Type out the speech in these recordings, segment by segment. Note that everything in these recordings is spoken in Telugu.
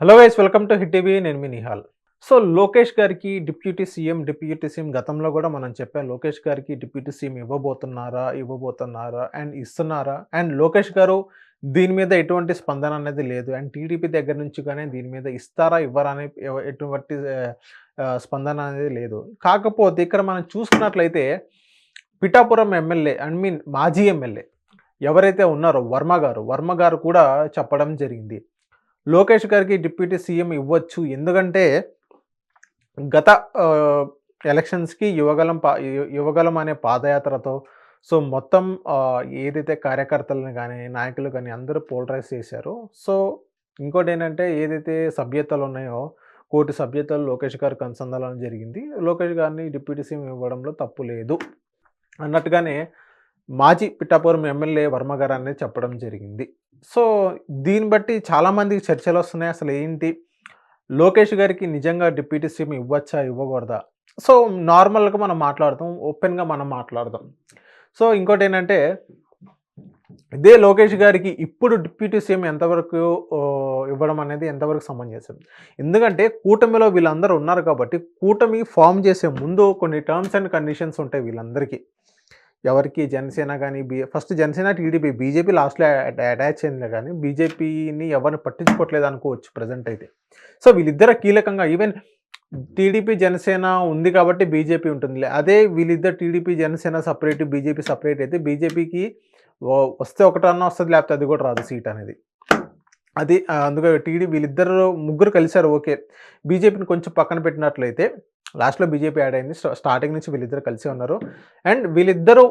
Hello vice welcome to hit TV. నేను మీ నిహాల్. సో లోకేష్ గారికి డిప్యూటీ సీఎం డిప్యూటీ సీఎం గతంలో కూడా మనం చెప్పాం లోకేష్ గారికి డిప్యూటీ సీఎం ఇవ్వబోతున్నారా ఇవ్వబోతున్నారా అండ్ ఇస్తున్నారా? అండ్ లోకేష్ గారు దీని మీద ఎటువంటి స్పందన అనేది లేదు. అండ్ టీడీపీ దగ్గర నుంచి కానీ దీని మీద ఇస్తారా ఇవ్వరా అనే ఎవ- ఎటువంటి స్పందన అనేది లేదు. కాకపోతే ఇక్కడ మనం చూసుకున్నట్లయితే పిఠాపురం ఎమ్మెల్యే ఐ మీన్ మాజీ ఎమ్మెల్యే ఎవరైతే ఉన్నారో వర్మ గారు వర్మ గారు కూడా చెప్పడం జరిగింది. లోకేష్ గారికి డిప్యూటీ సీఎం ఇవ్వచ్చు. ఎందుకంటే గత ఎలక్షన్స్కి యువగలం పా యువగలం అనే పాదయాత్రతో సో మొత్తం ఏదైతే కార్యకర్తలను కానీ నాయకులు కానీ అందరూ పోలరైజ్ చేశారు. సో ఇంకోటి ఏంటంటే ఏదైతే సభ్యతలు ఉన్నాయో కోటి సభ్యతలు లోకేష్ గారికి అనుసంధానం జరిగింది. లోకేష్ గారిని డిప్యూటీ సీఎం ఇవ్వడంలో తప్పు లేదు. అన్నట్టుగానే మాజీ పిఠాపురం ఎమ్మెల్యే వర్మ గారు అనేది చెప్పడం జరిగింది. సో దీన్ని బట్టి చాలామందికి చర్చలు వస్తున్నాయి. అసలు ఏంటి? లోకేష్ గారికి నిజంగా డిప్యూటీ సీఎం ఇవ్వచ్చా? ఇవ్వకూడదా? సో నార్మల్గా మనం మాట్లాడదాం ఓపెన్గా మనం మాట్లాడదాం. సో ఇంకోటి ఏంటంటే ఇదే లోకేష్ గారికి ఇప్పుడు డిప్యూటీ సీఎం ఎంతవరకు ఇవ్వడం అనేది ఎంతవరకు సమంజసం? ఎందుకంటే కూటమిలో వీళ్ళందరూ ఉన్నారు కాబట్టి కూటమి ఫామ్ చేసే ముందు కొన్ని టర్మ్స్ అండ్ కండిషన్స్ ఉంటాయి వీళ్ళందరికీ. ఎవరికి జనసేన కానీ బీ ఫస్ట్ జనసేన టీడీపీ బీజేపీ లాస్ట్లో అటాచ్ అయింది కానీ బీజేపీని ఎవరిని పట్టించుకోవట్లేదు అనుకోవచ్చు ప్రజెంట్ అయితే. సో వీళ్ళిద్దరు కీలకంగా ఈవెన్ టీడీపీ జనసేన ఉంది కాబట్టి బీజేపీ ఉంటుంది అదే వీళ్ళిద్దరు TDP Janasena separate BJP separate అయితే బీజేపీకి వస్తే ఒకటన్నా వస్తుంది లేకపోతే అది కూడా రాదు సీట్ అనేది. అది అందుకే టీడీ వీళ్ళిద్దరు ముగ్గురు కలిశారు ఓకే. బీజేపీని కొంచెం పక్కన పెట్టినట్లయితే లాస్ట్లో బీజేపీ యాడ్ అయింది. స్టార్టింగ్ నుంచి వీళ్ళిద్దరు కలిసి ఉన్నారు. అండ్ వీళ్ళిద్దరూ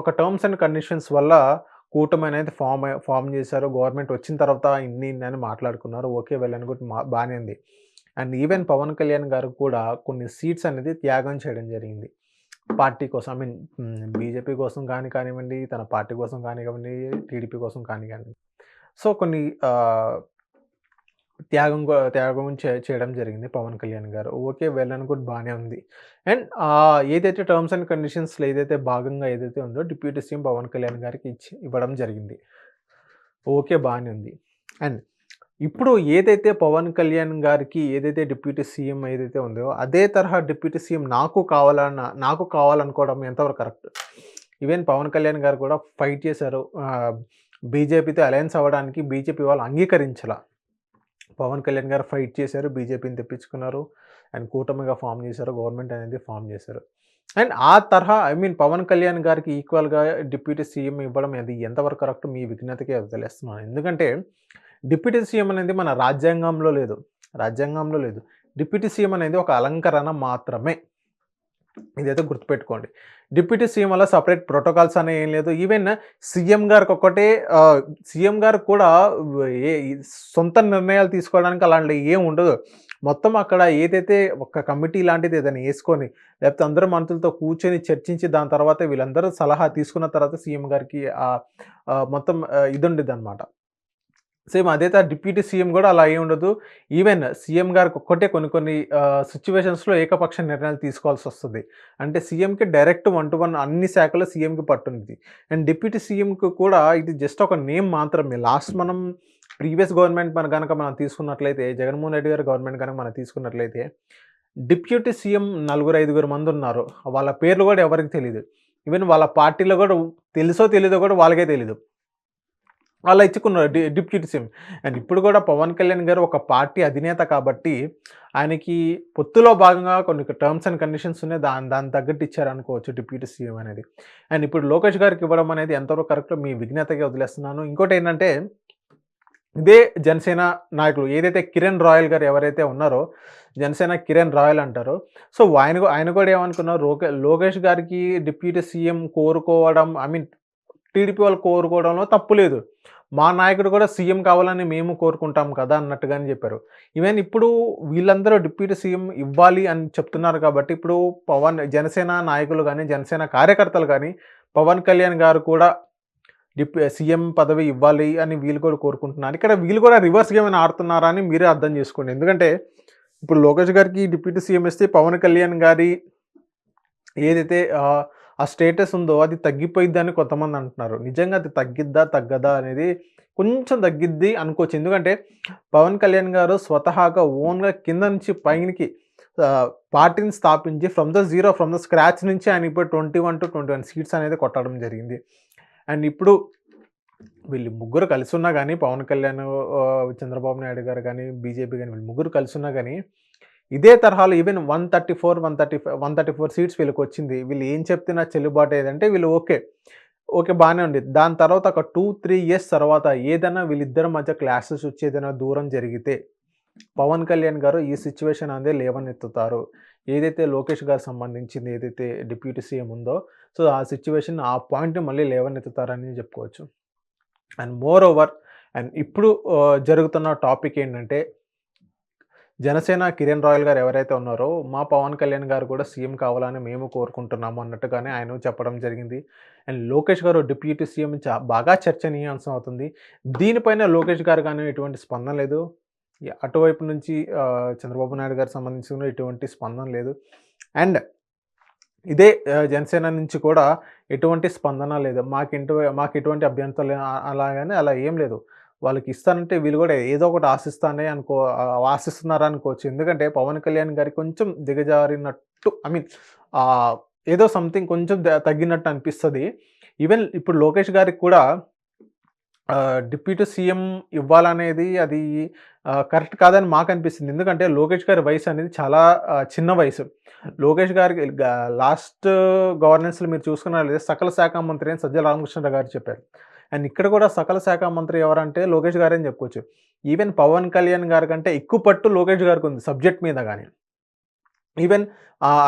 ఒక టర్మ్స్ అండ్ కండిషన్స్ వల్ల కూటమి అనేది ఫామ్ ఫామ్ చేశారు. గవర్నమెంట్ వచ్చిన తర్వాత ఇన్ని ఇన్ని అని మాట్లాడుకున్నారు. ఓకే వెళ్ళని కూడా మా బాగానే ఉంది. అండ్ ఈవెన్ పవన్ కళ్యాణ్ గారు కూడా కొన్ని సీట్స్ అనేది త్యాగం చేయడం జరిగింది. పార్టీ కోసం ఐ మీన్ బీజేపీ కోసం కానీ కానివ్వండి తన పార్టీ కోసం కానివ్వండి టీడీపీ కోసం కానీ కానివ్వండి. సో కొన్ని త్యాగం త్యాగం చేయడం జరిగింది పవన్ కళ్యాణ్ గారు. ఓకే వెళ్ళని గుడ్ బాగానే ఉంది. అండ్ ఏదైతే టర్మ్స్ అండ్ కండిషన్స్లో ఏదైతే భాగంగా ఏదైతే ఉందో డిప్యూటీ సీఎం పవన్ కళ్యాణ్ గారికి ఇచ్చి ఇవ్వడం జరిగింది. ఓకే బాగానే ఉంది. అండ్ ఇప్పుడు ఏదైతే పవన్ కళ్యాణ్ గారికి ఏదైతే డిప్యూటీ సీఎం ఏదైతే ఉందో అదే తరహా డిప్యూటీ సీఎం నాకు కావాలన్న నాకు కావాలనుకోవడం ఎంతవరకు కరెక్ట్? ఈవెన్ పవన్ కళ్యాణ్ గారు కూడా ఫైట్ చేశారు. బీజేపీతో అలయన్స్ అవ్వడానికి బీజేపీ వాళ్ళు అంగీకరించాల. పవన్ కళ్యాణ్ గారు ఫైట్ చేశారు బీజేపీని తెప్పించుకున్నారు అండ్ కూటమిగా ఫామ్ చేశారు గవర్నమెంట్ అనేది ఫామ్ చేశారు. అండ్ ఆ తరహా ఐ మీన్ పవన్ కళ్యాణ్ గారికి ఈక్వల్గా డిప్యూటీ సీఎం ఇవ్వడం అది ఎంతవరకు కరెక్ట్ మీ విజ్ఞతకే వదిలేస్తున్నాను ఎందుకంటే డిప్యూటీ సీఎం అనేది మన రాజ్యాంగంలో లేదు. రాజ్యాంగంలో లేదు. డిప్యూటీ సీఎం అనేది ఒక అలంకరణ మాత్రమే. ఇదైతే గుర్తుపెట్టుకోండి. డిప్యూటీ సీఎం వల్ల సపరేట్ ప్రోటోకాల్స్ అనే ఏం లేదు. ఈవెన్ సీఎం గారికి ఒక్కటే సీఎం గారు కూడా ఏ సొంత నిర్ణయాలు తీసుకోవడానికి అలాంటి ఏం ఉండదు. మొత్తం అక్కడ ఏదైతే ఒక కమిటీ లాంటిది ఏదైనా వేసుకొని లేకపోతే అందరూ మంత్రులతో కూర్చొని చర్చించి దాని తర్వాత వీళ్ళందరూ సలహా తీసుకున్న తర్వాత సీఎం గారికి మొత్తం ఇది ఉండేది అనమాట సేమ్ అదైతే డిప్యూటీ సీఎం కూడా అలా ఏం ఉండదు ఈవెన్ సీఎం గారికి ఒక్కటే కొన్ని కొన్ని సిచ్యువేషన్స్లో ఏకపక్ష నిర్ణయాలు తీసుకోవాల్సి వస్తుంది. అంటే సీఎంకి డైరెక్ట్ వన్ టు వన్ అన్ని శాఖలు సీఎంకి పట్టుంది అండ్ డిప్యూటీ సీఎంకి కూడా ఇది జస్ట్ ఒక నేమ్ మాత్రమే. లాస్ట్ మనం ప్రీవియస్ గవర్నమెంట్ మన కనుక మనం తీసుకున్నట్లయితే జగన్మోహన్ రెడ్డి గారి గవర్నమెంట్ కనుక మనం తీసుకున్నట్లయితే డిప్యూటీ సీఎం నలుగురు ఐదుగురు మంది ఉన్నారు. వాళ్ళ పేర్లు కూడా ఎవరికి తెలియదు ఈవెన్ వాళ్ళ పార్టీలో కూడా తెలుసో తెలీదో కూడా వాళ్ళకే తెలీదు. అలా ఇచ్చుకున్నారు. డి డిప్యూటీ సీఎం అండ్ ఇప్పుడు కూడా పవన్ కళ్యాణ్ గారు ఒక పార్టీ అధినేత కాబట్టి ఆయనకి పొత్తులో భాగంగా కొన్ని టర్మ్స్ అండ్ కండిషన్స్ ఉన్నాయి. దాని దాని తగ్గట్టు ఇచ్చారనుకోవచ్చు డిప్యూటీ సీఎం అనేది. అండ్ ఇప్పుడు లోకేష్ గారికి ఇవ్వడం అనేది ఎంతవరకు కరెక్ట్ మీ విజ్ఞతగా వదిలేస్తున్నాను. ఇంకోటి ఏంటంటే ఇదే జనసేన నాయకులు ఏదైతే కిరణ్ రాయల్ గారు ఎవరైతే ఉన్నారో జనసేన కిరణ్ రాయల్ అంటారు. సో ఆయన ఆయన కూడా ఏమనుకున్నారు? లోకేష్ గారికి డిప్యూటీ సీఎం కోరుకోవడం ఐ మీన్ టీడీపీ వాళ్ళు కోరుకోవడంలో తప్పు లేదు. మా నాయకుడు కూడా సీఎం కావాలని మేము కోరుకుంటాం కదా అన్నట్టుగానే చెప్పారు. ఈవెన్ ఇప్పుడు వీళ్ళందరూ డిప్యూటీ సీఎం ఇవ్వాలి అని చెప్తున్నారు కాబట్టి ఇప్పుడు పవన్ జనసేన నాయకులు కానీ జనసేన కార్యకర్తలు కానీ పవన్ కళ్యాణ్ గారు కూడా డిప్ సీఎం పదవి ఇవ్వాలి అని వీళ్ళు కూడా కోరుకుంటున్నారు. ఇక్కడ వీళ్ళు కూడా రివర్స్ గేమ్ అని ఆడుతున్నారా అని మీరే అర్థం చేసుకోండి. ఎందుకంటే ఇప్పుడు లోకేష్ గారికి డిప్యూటీ సీఎం ఇస్తే పవన్ కళ్యాణ్ గారి ఏదైతే ఆ, స్టేటస్ ఉందో అది తగ్గిపోయిద్ది అని కొంతమంది అంటున్నారు. నిజంగా అది తగ్గిద్దా? తగ్గదా? అనేది కొంచెం తగ్గిద్ది అనుకోవచ్చు. ఎందుకంటే పవన్ కళ్యాణ్ గారు స్వతహాగా ఓన్‌గా కింద నుంచి పైనకి పార్టీని స్థాపించి from the zero from the scratch నుంచి ఆయన ఇప్పుడు 21-21 సీట్స్ అనేది కొట్టడం జరిగింది. అండ్ ఇప్పుడు వీళ్ళు ముగ్గురు కలిసి ఉన్నా కానీ పవన్ కళ్యాణ్ చంద్రబాబు నాయుడు గారు కానీ బీజేపీ కానీ వీళ్ళు ముగ్గురు కలిసి ఉన్నా కానీ ఇదే తరహాలో ఈవెన్ 134, 135 134 సీట్స్ వీళ్ళకి వచ్చింది వీళ్ళు ఏం చెప్తే చెల్లుబాటు ఏదంటే వీళ్ళు ఓకే. ఓకే. బాగానే ఉంది దాని తర్వాత ఒక 2, 3 ఇయర్స్ తర్వాత ఏదైనా వీళ్ళిద్దరి మధ్య క్లాసెస్ వచ్చి ఏదైనా దూరం జరిగితే పవన్ కళ్యాణ్ గారు ఈ సిచ్యువేషన్ అనేది లేవనెత్తుతారు. ఏదైతే లోకేష్ గారు సంబంధించింది ఏదైతే డిప్యూటీ సీఎం ఉందో సో, ఆ సిచ్యువేషన్ ఆ పాయింట్‌ని మళ్ళీ లేవనెత్తుతారని చెప్పుకోవచ్చు. అండ్ మోర్ ఓవర్ అండ్ ఇప్పుడు uh, జరుగుతున్న టాపిక్ ఏంటంటే జనసేన కిరణ్ రాయల్ గారు ఎవరైతే ఉన్నారో మా పవన్ కళ్యాణ్ గారు కూడా సీఎం కావాలని మేము కోరుకుంటున్నాము అన్నట్టుగానే ఆయన చెప్పడం జరిగింది. అండ్ లోకేష్ గారు డిప్యూటీ సీఎం బాగా చర్చనీయాంశం అవుతుంది. దీనిపైన లోకేష్ గారు కానీ ఎటువంటి స్పందన లేదు. అటువైపు నుంచి చంద్రబాబు నాయుడు గారికి సంబంధించిన ఎటువంటి స్పందన లేదు. అండ్ ఇదే జనసేన నుంచి కూడా ఎటువంటి స్పందన లేదు. మాకు ఇంటి మాకు ఎటువంటి అభ్యంతరం అలాగని అలా ఏం లేదు. వాళ్ళకి ఇస్తానంటే వీళ్ళు కూడా ఏదో ఒకటి ఆశిస్తానే అనుకో ఆహ్, ఆశిస్తున్నారనుకోవచ్చు. ఎందుకంటే పవన్ కళ్యాణ్ గారి కొంచెం దిగజారినట్టు ఐ మీన్ ఏదో సంథింగ్ కొంచెం తగ్గినట్టు అనిపిస్తుంది ఈవెన్ ఇప్పుడు లోకేష్ గారికి కూడా డిప్యూటీ సీఎం ఇవ్వాలనేది అది కరెక్ట్ కాదని మాకు అనిపిస్తుంది ఎందుకంటే లోకేష్ గారి వయసు అనేది చాలా చిన్న వయసు. లోకేష్ గారికి లాస్ట్ గవర్నెన్స్‌లో మీరు చూసుకున్నట్లయితే సకల శాఖ మంత్రి అని సజ్జల రామకృష్ణరావు గారు చెప్పారు. అండ్ ఇక్కడ కూడా సకల శాఖ మంత్రి ఎవరంటే లోకేష్ గారే అని చెప్పుకోవచ్చు. ఈవెన్ పవన్ కళ్యాణ్ గారి కంటే ఎక్కువ పట్టు లోకేష్ గారికి ఉంది సబ్జెక్ట్ మీద కానీ ఈవెన్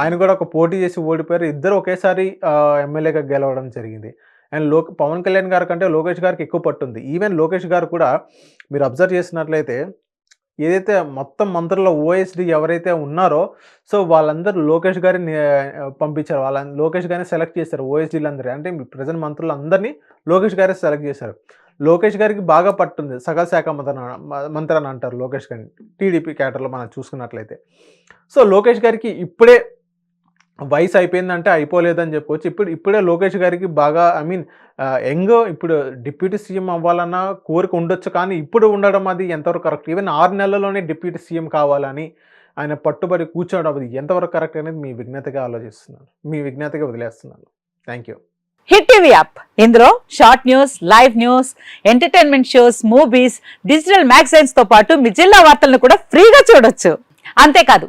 ఆయన కూడా ఒక పోటీ చేసి ఓడిపోయారు. ఇద్దరు ఒకేసారి ఎమ్మెల్యేగా గెలవడం జరిగింది. అండ్లో పవన్ కళ్యాణ్ గారి కంటే లోకేష్ గారికి ఎక్కువ పట్టుంది. ఈవెన్ లోకేష్ గారు కూడా మీరు అబ్జర్వ్ చేసినట్లయితే ఏదైతే మొత్తం మంత్రుల్లో ఓఎస్‌డీ ఎవరైతే ఉన్నారో సో, వాళ్ళందరూ లోకేష్ గారిని పంపించారు. వాళ్ళ లోకేష్ గారిని సెలెక్ట్ చేశారు ఓఎస్‌డీలందరూ. అంటే ప్రజెంట్ మంత్రులందరినీ లోకేష్ గారే సెలెక్ట్ చేశారు. లోకేష్ గారికి బాగా పట్టుంది. సకల శాఖ మంత్రి మ మంత్రి అని అంటారు లోకేష్ గారిని. టీడీపీ క్యాటర్లో మనం చూసుకున్నట్లయితే. సో, లోకేష్ గారికి ఇప్పుడే వయసు అయిపోయిందంటే అయిపోలేదని చెప్పుకోవచ్చు. ఇప్పుడు ఇప్పుడే లోకేష్ గారికి బాగా ఐ మీన్ యంగ్ ఇప్పుడు డిప్యూటీ సీఎం అవ్వాలన్న కోరిక ఉండొచ్చు. కానీ ఇప్పుడు ఉండడం అది ఎంతవరకు కరెక్ట్? ఈవెన్ ఆరు నెలల్లోనే డిప్యూటీ సీఎం కావాలని ఆయన పట్టుబడి కూర్చోవడం అది ఎంతవరకు కరెక్ట్ అనేది మీ విజ్ఞతగా ఆలోచిస్తున్నాను. మీ విజ్ఞతగా వదిలేస్తున్నాను. Thank you. Hit TV app ఇందులో short news, live news, entertainment shows, movies, digital మ్యాగజైన్స్తో పాటు మీ జిల్లా వార్తలను కూడా ఫ్రీగా చూడొచ్చు. అంతేకాదు